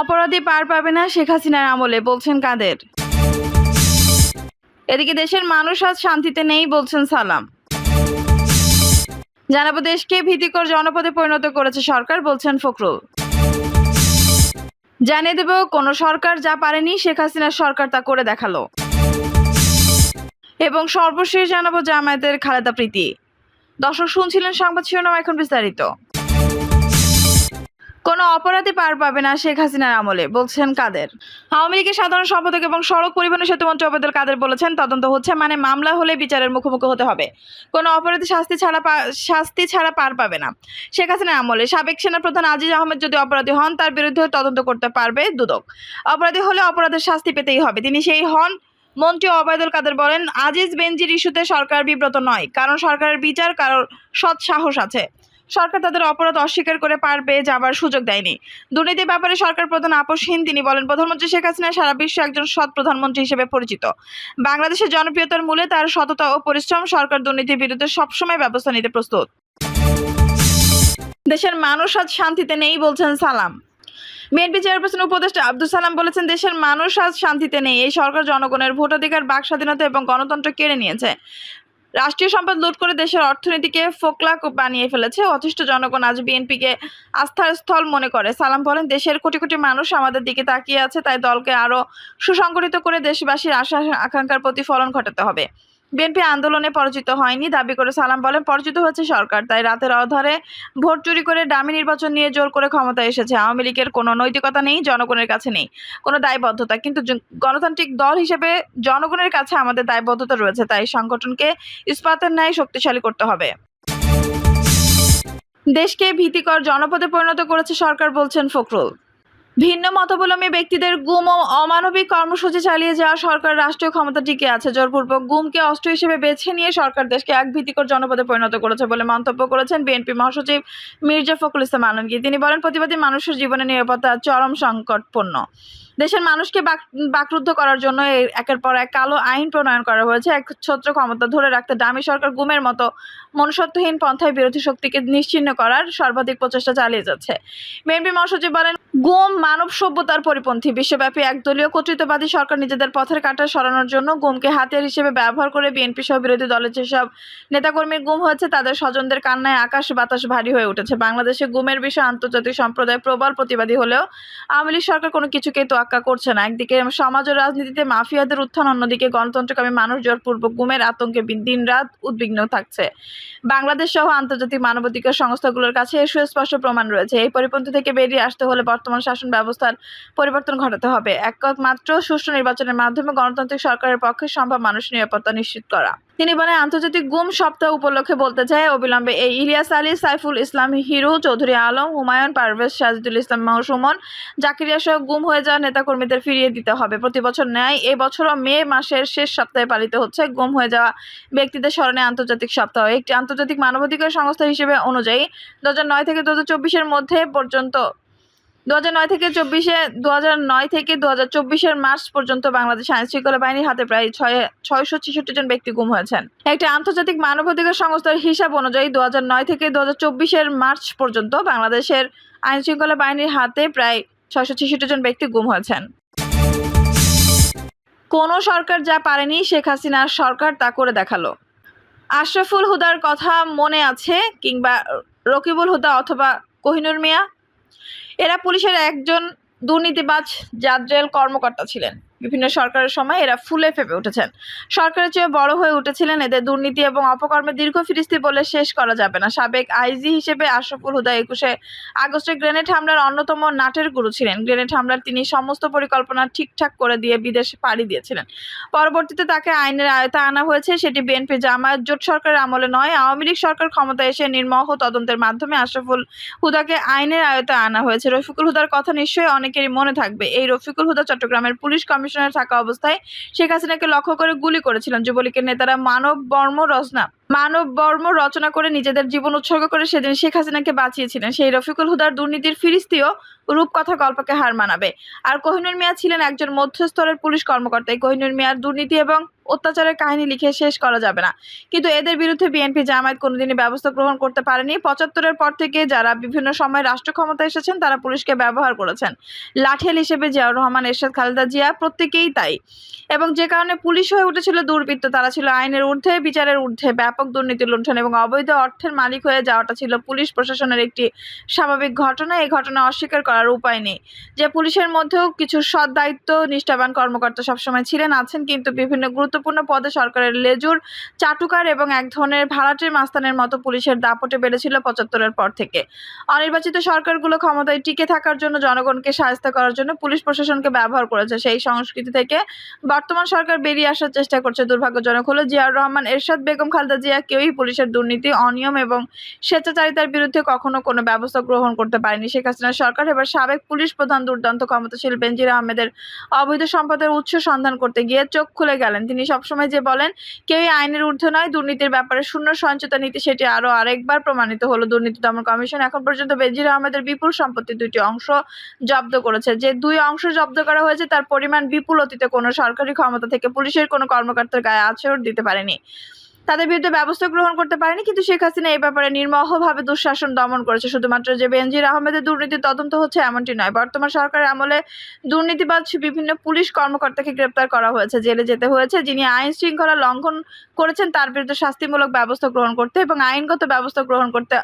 অপরাধী পার পাবে না শেখ হাসিনার আমলে, বলছেন কাদের? এদিকে দেশের মানুষ আজ শান্তিতে নেই, বলছেন সালাম। জানাব দেশকে ভীতিকর জনপদে পরিণত করেছে সরকার, বলছেন ফখরুল। জানিয়ে দেব, কোন সরকার যা পারেনি, শেখ হাসিনার সরকার তা করে দেখাল। এবং সর্বশেষ জানাব জামায়াতের খালেদা প্রীতি। দর্শক, শুনছিলেন সংবাদ শিরোনাম এখন বিস্তারিত। কোনো অপরাধী পার পাবে না শেখ হাসিনার আমলে, বলছেন কাদের? আওয়ামী লীগের সাধারণ সম্পাদক এবং সড়ক পরিবহন সেতুমন্ত্রী ওবায়দুল কাদের বলেছেন, তদন্ত হচ্ছে মানে মামলা হলে বিচারের মুখোমুখি হতে হবে। কোনো অপরাধী শাস্তি ছাড়া শাস্তি ছাড়া পার পাবে না। শেখ হাসিনার আমলে সাবেক সেনাপ্রধান আজিজ আহমেদ যদি অপরাধী হন, তার বিরুদ্ধে তদন্ত করতে পারবে দুদক। অপরাধী হলে অপরাধের শাস্তি পেতেই হবে। তিনি সেই হন। মন্ত্রী ওবায়দুল কাদের বলেন, আজিজ বেঞ্জির ইস্যুতে সরকার বিব্রত নয়, কারণ সরকারের বিচার কারোর সৎ সাহস আছে। সরকার তাদের অপরাধ অস্বীকার করে পারবে যাবার সুযোগ দেয়নি। দুর্নীতির ব্যাপারে সরকার প্রধান আপোষহীন, তিনি বলেন, প্রধানমন্ত্রী শেখ হাসিনা সারা বিশ্বে একজন সৎ প্রধানমন্ত্রী হিসেবে পরিচিত। বাংলাদেশের জনপ্রিয়তার মূলে তার সততা ও পরিশ্রম সরকার দুর্নীতির বিরুদ্ধে সবসময় ব্যবস্থা নিতে প্রস্তুত। দেশের মানুষ আজ শান্তিতে নেই বলছেন সালাম। বিএনপি চেয়ারপারসন উপদেষ্টা আব্দুল সালাম বলেছেন, দেশের মানুষ আজ শান্তিতে নেই। এই সরকার জনগণের ভোটাধিকার বাক স্বাধীনতা এবং গণতন্ত্র কেড়ে নিয়েছে। রাষ্ট্রীয় সম্পদ লুট করে দেশের অর্থনীতিকে ফোকলা বানিয়ে ফেলেছে। অথেষ্ট জনগণ আজ বিএনপিকে আস্থার স্থল মনে করে। সালাম বলেন, দেশের কোটি কোটি মানুষ আমাদের দিকে তাকিয়ে আছে, তাই দলকে আরও সুসংগঠিত করে দেশবাসীর আশা আকাঙ্ক্ষার প্রতিফলন ঘটাতে হবে। বিএনপি আন্দোলনে পরাজিত হয়নি, দাবি করে সালাম বলেন, পরাজিত হয়েছে সরকার। তাই রাতের অধারে ভোট চুরি করে ডামি নির্বাচন নিয়ে জোর করে ক্ষমতায় এসেছে। আওয়ামী লীগের কোনো নৈতিকতা নেই, জনগণের কাছে নেই, কোনো দায়বদ্ধতা। কিন্তু গণতান্ত্রিক দল হিসেবে জনগণের কাছে আমাদের দায়বদ্ধতা রয়েছে, তাই সংগঠনকে ইস্পাতের ন্যায় শক্তিশালী করতে হবে। দেশকে ভীতিকর জনপদে পরিণত করেছে সরকার, বলছেন ফখরুল। ভিন্ন মতাবলম্বী ব্যক্তিদের গুম ও অমানবিক কর্মসূচি চালিয়ে যাওয়া সরকার রাষ্ট্রীয় ক্ষমতা টিকে আছে। জোরপূর্বক গুমকে অস্ত্র হিসেবে বেছে নিয়ে সরকার দেশকে এক ভীতিকর জনপদে পরিণত করেছে বলে মন্তব্য করেছেন বিএনপি মহাসচিব মির্জা ফখরুল ইসলাম আলমগীর। তিনি বলেন, প্রতিবাদী মানুষের জীবনে নিরাপত্তা চরম সংকটপূর্ণ। দেশের মানুষকে বাক- বাকরুদ্ধ করার জন্য একের পর এক কালো আইন প্রণয়ন করা হয়েছে। এক ছত্র ক্ষমতা ধরে রাখতে দামি সরকার গুমের মতো মনুষ্যত্বহীন পন্থায় বিরোধী শক্তিকে নিশ্চিহ্ন করার সর্বাধিক প্রচেষ্টা চালিয়ে যাচ্ছে। বিএনপি মহাসচিব বলেন, গুম মানব সভ্যতার পরিপন্থী। বিশ্বব্যাপী একদলীয় কর্তৃত্ববাদী সরকার নিজেদের পথের কাটা সরানোর জন্য গুমকে হাতিয়ার হিসেবে ব্যবহার করে বিএনপি সহ বিরোধী দলের যেসব নেতাকর্মীর গুম হয়েছে, তাদের স্বজনদের কান্নায় আকাশ বাতাস ভারী হয়ে উঠেছে। বাংলাদেশে গুমের বিষয়ে আন্তর্জাতিক সম্প্রদায় প্রবল প্রতিবাদী হলেও আওয়ামী লীগ সরকার কোনো কিছুকেই তোয়াক্কা করছে না। একদিকে সমাজ ও রাজনীতিতে মাফিয়াদের উত্থান, অন্যদিকে গণতন্ত্রকামী মানুষ জোরপূর্বক গুমের আতঙ্কে দিন রাত উদ্বিগ্ন থাকছে। বাংলাদেশ সহ আন্তর্জাতিক মানবাধিকার সংস্থাগুলোর কাছে সুস্পষ্ট প্রমাণ রয়েছে। এই পরিপন্থী থেকে বেরিয়ে আসতে হলে বর্তমান শাসন ব্যবস্থার পরিবর্তন ঘটাতে হবে। একমাত্র সুষ্ঠু নির্বাচনের মাধ্যমে গণতান্ত্রিক সরকারের পক্ষে সম্ভব মানুষ নিরাপত্তা নিশ্চিত করা। তিনি বলেন, আন্তর্জাতিক গুম সপ্তাহ উপলক্ষে বলতে চাই অবিলম্বে এই ইলিয়াস আলী, সাইফুল ইসলাম হিরু, চৌধুরী আলম, হুমায়ুন পারভেজ, সাজিদুল ইসলাম সুমন জাকিরিয়া সহ গুম হয়ে যাওয়া নেতাকর্মীদের ফিরিয়ে দিতে হবে। প্রতি বছর ন্যায় এই বছরও মে মাসের শেষ সপ্তাহে পালিত হচ্ছে গুম হয়ে যাওয়া ব্যক্তিদের স্মরণে আন্তর্জাতিক সপ্তাহ। একটি আন্তর্জাতিক মানবাধিকার সংস্থা হিসেবে অনুযায়ী দু নয় থেকে দু মধ্যে পর্যন্ত দু নয় থেকে চব্বিশে দু নয় থেকে দু হাজার চব্বিশের মার্চ পর্যন্ত বাংলাদেশ আইন শৃঙ্খলা বাহিনীর হাতে প্রায় ছয়, ছয়শো ছেষট্টি জন ব্যক্তি গুম হয়েছেন। একটি আন্তর্জাতিক মানবাধিকার সংস্থার হিসাব অনুযায়ী দু নয় থেকে দু হাজার চব্বিশের মার্চ পর্যন্ত বাংলাদেশের আইন শৃঙ্খলা বাহিনীর হাতে প্রায় ছয়শো ছেষট্টি জন ব্যক্তি গুম হয়েছেন। কোনো সরকার যা পারেনি শেখ হাসিনার সরকার তা করে দেখাল। আশরাফুল হুদার কথা মনে আছে কিংবা রকিবুল হুদা অথবা কোহিনুর মিয়া? এরা পুলিশের একজন দুর্নীতিবাজ জাদ্রেল কর্মকর্তা ছিলেন। বিভিন্ন সরকারের সময় এরা ফুলে ফেপে উঠেছেন। সরকারের চেয়ে বড় হয়ে উঠেছিলেন এদের দুর্নীতি এবং অপকর্মে দীর্ঘ ফিরিস্তি বলে শেষ করা যাবে না। সাবেক আইজি হিসেবে আশরাফুল হুদা একুশে আগস্টে গ্রেনেড হামলার অন্যতম নাটের গুরু ছিলেন। গ্রেনেড হামলার তিনি সমস্ত পরিকল্পনা ঠিকঠাক করে দিয়ে বিদেশে পাড়ি দিয়েছিলেন। পরবর্তীতে তাকে আইনের আয়তা আনা হয়েছে, সেটি বিএনপি জামায়াত জোট সরকারের আমলে নয়, আওয়ামী লীগ সরকার ক্ষমতায় এসে নির্মহ তদন্তের মাধ্যমে আশরাফুল হুদাকে আইনের আয়তায় আনা হয়েছে। রফিকুল হুদার কথা নিশ্চয়ই অনেকেরই মনে থাকবে। এই রফিকুল হুদা চট্টগ্রামের পুলিশ কমিশনার থাকা অবস্থায় শেখ হাসিনাকে লক্ষ্য করে গুলি করেছিলেন যুবলীগের নেতারা মানব বর্ম রচনা, মানব বর্ম রচনা করে নিজেদের জীবন উৎসর্গ করে সেদিন শেখ হাসিনাকে বাঁচিয়েছিলেন। সেই রফিকুল হুদার দুর্নীতির ফিরিস্তিও রূপকথা গল্পকে হার মানাবে। আর কোহিনুর মিয়া ছিলেন একজন মধ্যস্তরের পুলিশ কর্মকর্তা। এই কোহিনুর মিয়ার দুর্নীতি এবং অত্যাচারের কাহিনী লিখে শেষ করা যাবে না। কিন্তু এদের বিরুদ্ধে বিএনপি জামায়াত কোনোদিনই ব্যবস্থা গ্রহণ করতে পারেনি। পঁচাত্তরের পর থেকে যারা বিভিন্ন সময় রাষ্ট্র ক্ষমতা এসেছেন, তারা পুলিশকে ব্যবহার করেছেন। লাঠিয়াল হিসেবে জিয়াউর রহমান, এরশাদ খালেদা জিয়া প্রত্যেকেই তাই। এবং যে কারণে পুলিশ হয়ে উঠেছিল দুর্বৃত্ত, তারা ছিল আইনের ঊর্ধ্বে, বিচারের ঊর্ধ্বে, ব্যাপক দুর্নীতি লুণ্ঠন এবং অবৈধ অর্থের মালিক হয়ে যাওয়াটা ছিল পুলিশ প্রশাসনের একটি স্বাভাবিক ঘটনা। এই ঘটনা অস্বীকার করার উপায় নেই। যে পুলিশের মধ্যেও কিছু সৎ দায়িত্ব, নিষ্ঠাবান কর্মকর্তা সবসময় ছিলেন, আছেন, কিন্তু বিভিন্ন গুরুত্বপূর্ণ পদে সরকারের লেজুর চাটুকার এবং এক ধরনের ভাড়াটের মাস্তানের মতো পুলিশের দাপটে বেড়েছিল পঁচাত্তরের পর থেকে। অনির্বাচিত সরকারগুলো ক্ষমতায় টিকে থাকার জন্য জনগণকে সাহায্য করার জন্য পুলিশ প্রশাসনকে ব্যবহার করেছে। সেই সংস্কৃতি থেকে বর্তমান সরকার বেরিয়ে আসার চেষ্টা করছে দুর্ভাগ্যজনক হলো জিয়াউর রহমান, এরশাদ বেগম, খালেদা জিয়া কেউই পুলিশের দুর্নীতি, অনিয়ম এবং স্বেচ্ছাচারিতার বিরুদ্ধে কখনো কোনো ব্যবস্থা গ্রহণ করতে পারেনি। শেখ হাসিনার সরকার এবার সাবেক পুলিশ প্রধান দুর্দান্ত ক্ষমতাশীল বেনজির আহমেদের অবৈধ সম্পদের উৎস সন্ধান করতে গিয়ে চোখ খুলে গেলেন। তিনি সবসময় যে বলেন, কেউই আইনের ঊর্ধ্ব নয়, দুর্নীতির ব্যাপারে শূন্য সঞ্চতা নীতি সেটি আরও আরেকবার প্রমাণিত হলো দুর্নীতি দমন কমিশন। এখন পর্যন্ত বেজির আহমেদের বিপুল সম্পত্তি দুটি অংশ জব্দ করেছে। যে দুই অংশ জব্দ করা হয়েছে, তার পরিমাণ বিপুল অতীতে কোনো সরকারি ক্ষমতা থেকে পুলিশের কোনো কর্মকর্তার গায়ে আছর দিতে পারেনি। তাদের বিরুদ্ধে ব্যবস্থা গ্রহণ করতে পারেনি, কিন্তু শেখ হাসিনা এই ব্যাপারে নির্মহভাবে দুঃশাসন দমন করেছে। শুধুমাত্র যে বেনজির আহমেদের দুর্নীতির তদন্ত হচ্ছে এমনটি নয়, বর্তমান সরকারের আমলে দুর্নীতিবাজ বিভিন্ন পুলিশ কর্মকর্তাকে গ্রেপ্তার করা হয়েছে। জেলে যেতে হয়েছে, যিনি আইন শৃঙ্খলা লঙ্ঘন করেছেন, তার বিরুদ্ধে শাস্তিমূলক ব্যবস্থা গ্রহণ করতে এবং আইনগত ব্যবস্থা গ্রহণ করতে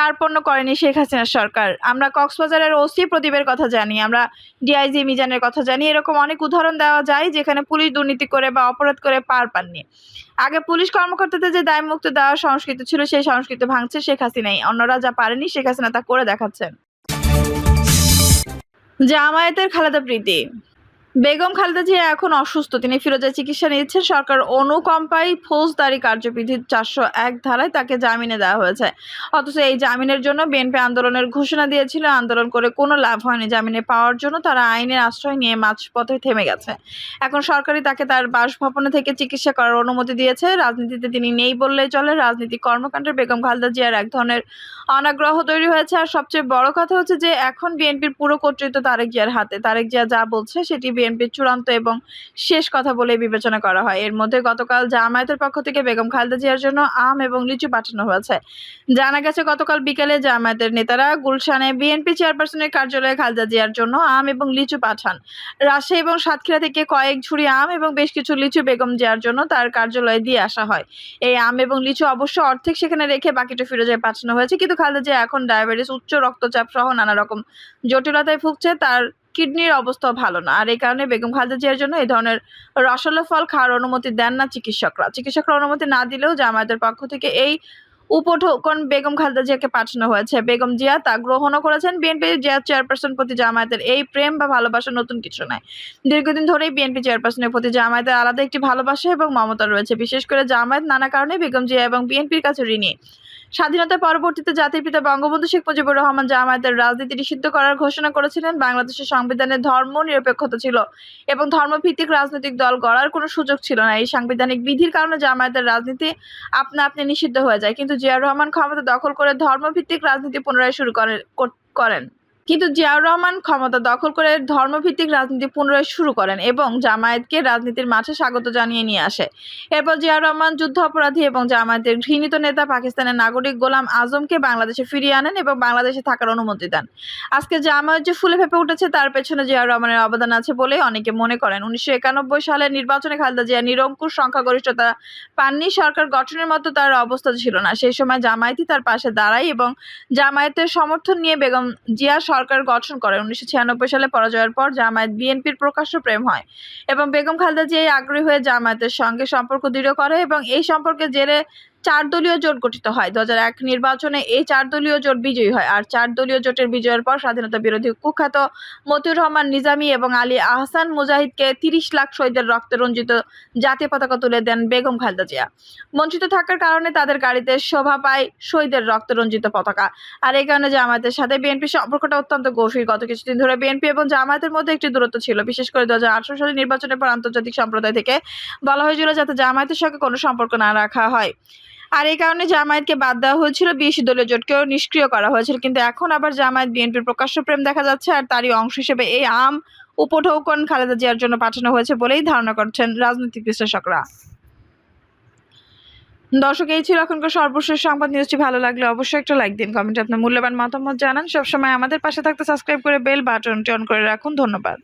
কার্পণ্য করেনি শেখ হাসিনার সরকার। আমরা কক্সবাজারের ওসি প্রদীপের কথা জানি, আমরা ডিআইজি মিজানের কথা জানি। এরকম অনেক উদাহরণ দেওয়া যায় যেখানে পুলিশ দুর্নীতি করে বা অপরাধ করে পার পাননি। আগে পুলিশ কর্মকর্তাদের যে দায়মুক্ত দেওয়ার সংস্কৃতি ছিল, সেই সংস্কৃতি ভাঙছে শেখ হাসিনাই। অন্যরা যা পারেনি শেখ হাসিনা তা করে দেখাচ্ছেন। জামায়াতের খালেদা প্রীতি। বেগম খালেদা জিয়া এখন অসুস্থ। তিনি ফিরোজের চিকিৎসা নিচ্ছেন। সরকার অনুকম্পায় ফৌজদারি কার্যবিধির চারশো এক ধারায় তাকে জামিনে দেওয়া হয়েছে। অথচ এই জামিনের জন্য বিএনপি আন্দোলনের ঘোষণা দিয়েছিল। আন্দোলন করে কোনো লাভ হয়নি জামিনে পাওয়ার জন্য। তারা আইনের আশ্রয় নিয়ে মাঝপথে থেমে গেছে। এখন সরকারই তাকে তার বাসভবনে থেকে চিকিৎসা করার অনুমতি দিয়েছে। রাজনীতিতে তিনি নেই বললেই চলে। রাজনীতি কর্মকাণ্ডের বেগম খালেদা জিয়ার এক ধরনের অনাগ্রহ তৈরি হয়েছে। আর সবচেয়ে বড় কথা হচ্ছে যে, এখন বিএনপির পুরো কর্তৃত্ব তারেক জিয়ার হাতে। তারেক জিয়া যা বলছে, সেটি বিএনপির চূড়ান্ত এবং শেষ কথা বলে বিবেচনা করা হয়। এর মধ্যে গতকাল জামায়াতের পক্ষ থেকে বেগম খালেদা জিয়ার জন্য আম এবং লিচু পাঠানো হয়েছে। জানা গেছে, গতকাল বিকেলে জামায়াতের নেতারা গুলশানে বিএনপি চেয়ারপারসনের কার্যালয়ে খালেদা জিয়ার জন্য আম এবং লিচু পাঠান। রাজশাহী এবং সাতক্ষীরা থেকে কয়েক ঝুড়ি আম এবং বেশ কিছু লিচু বেগম জিয়ার জন্য তার কার্যালয়ে দিয়ে আসা হয়। এই আম এবং লিচু অবশ্য অর্ধেক সেখানে রেখে বাকিটা ফিরোজায় পাঠানো হয়েছে, কিন্তু খালেদা জিয়া এখন ডায়াবেটিস, উচ্চ রক্তচাপ সহ নানা রকম জটিলতায় ভুগছে। তার কিডনির অবস্থাও ভালো না। আর এই কারণে বেগম খালেদা জিয়ার জন্য এই ধরনের রসালো ফল খাওয়ার অনুমতি দেন না চিকিৎসকরা। চিকিৎসকরা অনুমতি না দিলেও জামায়াতের পক্ষ থেকে এই উপঢৌকন বেগম খালেদা জিয়াকে পাঠানো হয়েছে। বেগম জিয়া তা গ্রহণও করেছেন। বিএনপি জিয়া চেয়ারপারসন প্রতি জামায়াতের এই প্রেম বা ভালোবাসা নতুন কিছু নয়। দীর্ঘদিন ধরেই বিএনপি চেয়ারপারসনের প্রতি জামায়াতের আলাদা একটি ভালোবাসা এবং মমতা রয়েছে। বিশেষ করে জামায়াত নানা কারণে বেগম জিয়া এবং বিএনপির কাছে ঋণী। স্বাধীনতার পরবর্তীতে জাতির পিতা বঙ্গবন্ধু শেখ মুজিবুর রহমান জামায়াতের রাজনীতি নিষিদ্ধ করার ঘোষণা করেছিলেন, বাংলাদেশের সংবিধানে ধর্ম নিরপেক্ষতা ছিল এবং ধর্মভিত্তিক রাজনৈতিক দল গড়ার কোনো সুযোগ ছিল না। এই সাংবিধানিক বিধির কারণে জামায়াতের রাজনীতি আপনা আপনি নিষিদ্ধ হয়ে যায়। কিন্তু জিয়াউর রহমান ক্ষমতা দখল করে ধর্মভিত্তিক রাজনীতি পুনরায় শুরু করেন কর- করেন। কিন্তু জিয়াউর রহমান ক্ষমতা দখল করে ধর্মভিত্তিক রাজনীতি পুনরায় শুরু করেন এবং জামায়াতকে রাজনীতির মাঠে স্বাগত জানিয়ে নিয়ে আসে। এরপর জিয়াউর রহমান যুদ্ধ অপরাধী এবং জামায়াতের ঘৃণিত নেতা পাকিস্তানের নাগরিক গোলাম আজমকে বাংলাদেশে ফিরিয়ে আনেন এবং বাংলাদেশে থাকার অনুমতি দেন। আজকে জামায়াত যে ফুলে ফেপে উঠেছে, তার পেছনে জিয়াউর রহমানের অবদান আছে বলে অনেকে মনে করেন। উনিশশো একানব্বই সালের নির্বাচনে খালেদা জিয়া নিরঙ্কুশ সংখ্যাগরিষ্ঠতা পাননি। সরকার গঠনের মতো তার অবস্থা ছিল না। সেই সময় জামায়াতই তার পাশে দাঁড়ায় এবং জামায়াতের সমর্থন নিয়ে বেগম জিয়া সরকার গঠন করে। উনিশশো ছিয়ানব্বই সালে পরাজয়ের পর জামায়াত বিএনপির প্রকাশ্য প্রেম হয় এবং বেগম খালেদা জিয়া আগ্রহী হয়ে জামায়াতের সঙ্গে সম্পর্ক দৃঢ় করে এবং এই সম্পর্কে জেরে চার দলীয় জোট গঠিত হয়। দু নির্বাচনে এই চার দলীয় জোট বিজয়ী হয় আর চার দলীয় জোটের বিজয়ের পর স্বাধীনতা বিরোধী কুখ্যাত মতিউর রহমান, নিজামী এবং আলী আহসান মুজাহিদকে তিরিশ লাখ শহীদের রক্তে রঞ্জিত জাতীয় পতাকা তুলে দেন বেগম খালেদা জিয়া। বঞ্চিত থাকার কারণে তাদের গাড়িতে শোভা পায় শহীদের রক্ত রঞ্জিত পতাকা। আর এই কারণে জামায়াতের সাথে বিএনপির সম্পর্কটা অত্যন্ত গভীর। গত কিছুদিন ধরে বিএনপি এবং জামায়াতের মধ্যে একটি দূরত্ব ছিল। বিশেষ করে দু সালে নির্বাচনের পর আন্তর্জাতিক সম্প্রদায় থেকে বলা হয়েছিল যাতে জামায়াতের সঙ্গে কোনো সম্পর্ক না রাখা হয়। আর এই কারণে জামায়াতকে বাদ দেওয়া হয়েছিল। বিএসি দলীয় জোটকেও নিষ্ক্রিয় করা হয়েছিল। কিন্তু এখন আবার জামায়াত বিএনপির প্রকাশ্য প্রেম দেখা যাচ্ছে আর তারই অংশ হিসেবে এই আম উপঢৌকন খালেদা জিয়ার জন্য পাঠানো হয়েছে বলেই ধারণা করছেন রাজনৈতিক বিশ্লেষকরা। দর্শক, এই ছিল এখনকার সর্বশেষ সংবাদ। নিউজটি ভালো লাগলে অবশ্যই একটা লাইক দিন, কমেন্টে আপনার মূল্যবান মতামত জানান। সবসময় আমাদের পাশে থাকতে সাবস্ক্রাইব করে বেল বাটনটি অন করে রাখুন। ধন্যবাদ।